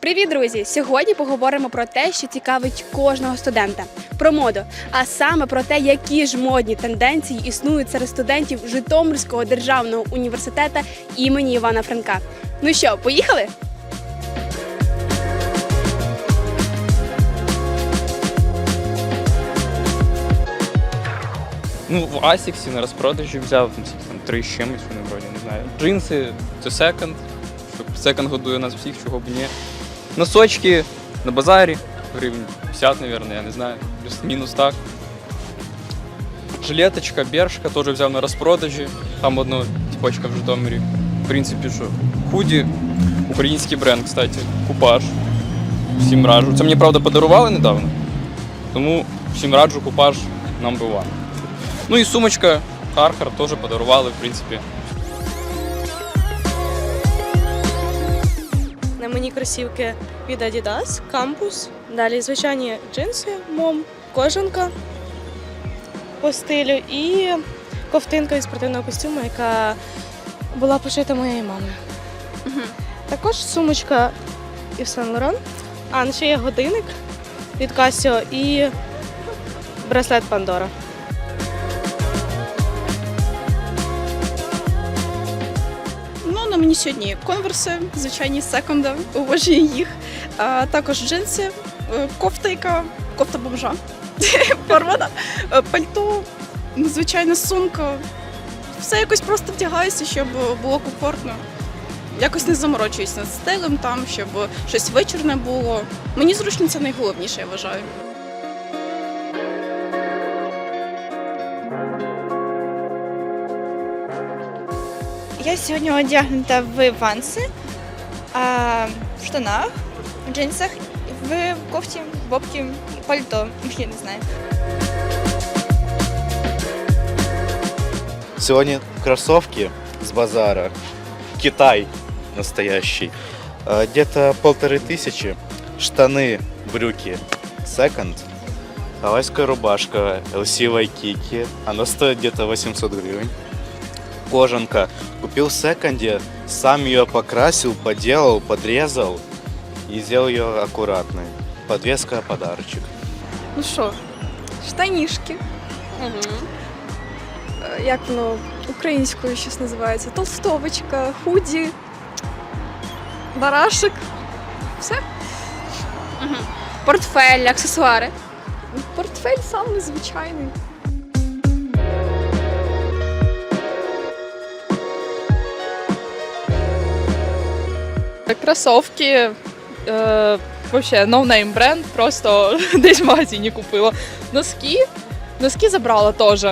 Привіт, друзі! Сьогодні поговоримо про те, що цікавить кожного студента про моду, а саме про те, які ж модні тенденції існують серед студентів Житомирського державного університету імені Івана Франка. Ну що, поїхали? Ну, в Асіксі на розпродажі взяв там, три з чимось, вони вроді не знаю. Джинси це секонд. Секонд годує нас всіх, чого б ні. Носочки на базарі, гривень 50, мабуть, я не знаю. Плюс-мінус так. Жилеточка, бершка теж взяв на розпродажі. Там одна тіпочка в Житомирі. В принципі, що худі, український бренд, кстати, купаж. Всім раджу. Це мені, правда, подарували недавно. Тому всім раджу купаж number one. Ну і сумочка Хархар теж подарували, в принципі. Мені кросівки від Adidas, Campus, далі звичайні джинси, мом, кожанка по стилю і ковтинка із спортивного костюму, яка була пошита моєю мамою. Також сумочка Ів Сен Лоран, а ще є годинник від Casio і браслет Pandora. Ну, мені сьогодні конверси, звичайні секунди, уважую їх. А, також джинси, е, кофта, кофта бомжа, порвана, е, пальто, звичайна сумка. Все якось просто вдягаюся, щоб було комфортно. Якось не заморочуюсь над стилем там, щоб щось вечірне було. Мені зручно це найголовніше, я вважаю. Я сьогодні одягнута в ванси, а, в штанах, в джинсах, в кофті, бобці, пальто. Я не знаю. Сегодня кроссовки с базара. Китай настоящий. А, Где-то полторы тысячи. Штаны, брюки. Секонд. Гавайская рубашка LC Waikiki. Она стоит где-то 800 гривен. Кожанка. Купил в секонде, сам ее покрасил, поделал, подрезал и сделал ее аккуратной. Подвеска подарочек. Ну що, штанішки. Е, Як воно українською щось називається? Толстовочка, худі, барашек. Все. Портфель, аксесуари. Портфель самий звичайний. Кросовки, е, вообще ноунейм бренд, просто десь в магазині купила. Носки, носки забрала теж.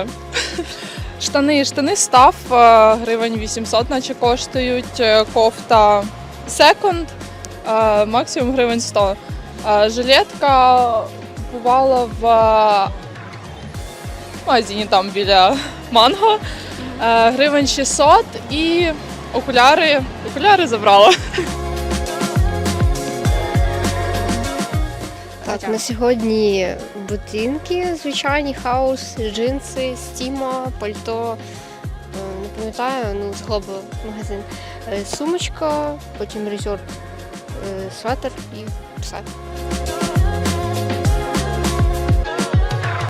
Штани, штани став е, гривень 800, наче коштують. Е, Кофта секонд, е, максимум гривень 100. Е, Жилетка бувала в е, магазині там біля манго. Е, Гривень 600 і окуляри. Окуляри забрала. на сьогодні ботинки, звичайні хаус, джинси, стіма, пальто. е, Не пам'ятаю, ну з магазин. Е, Сумочка, потім резорт, е, светр і все.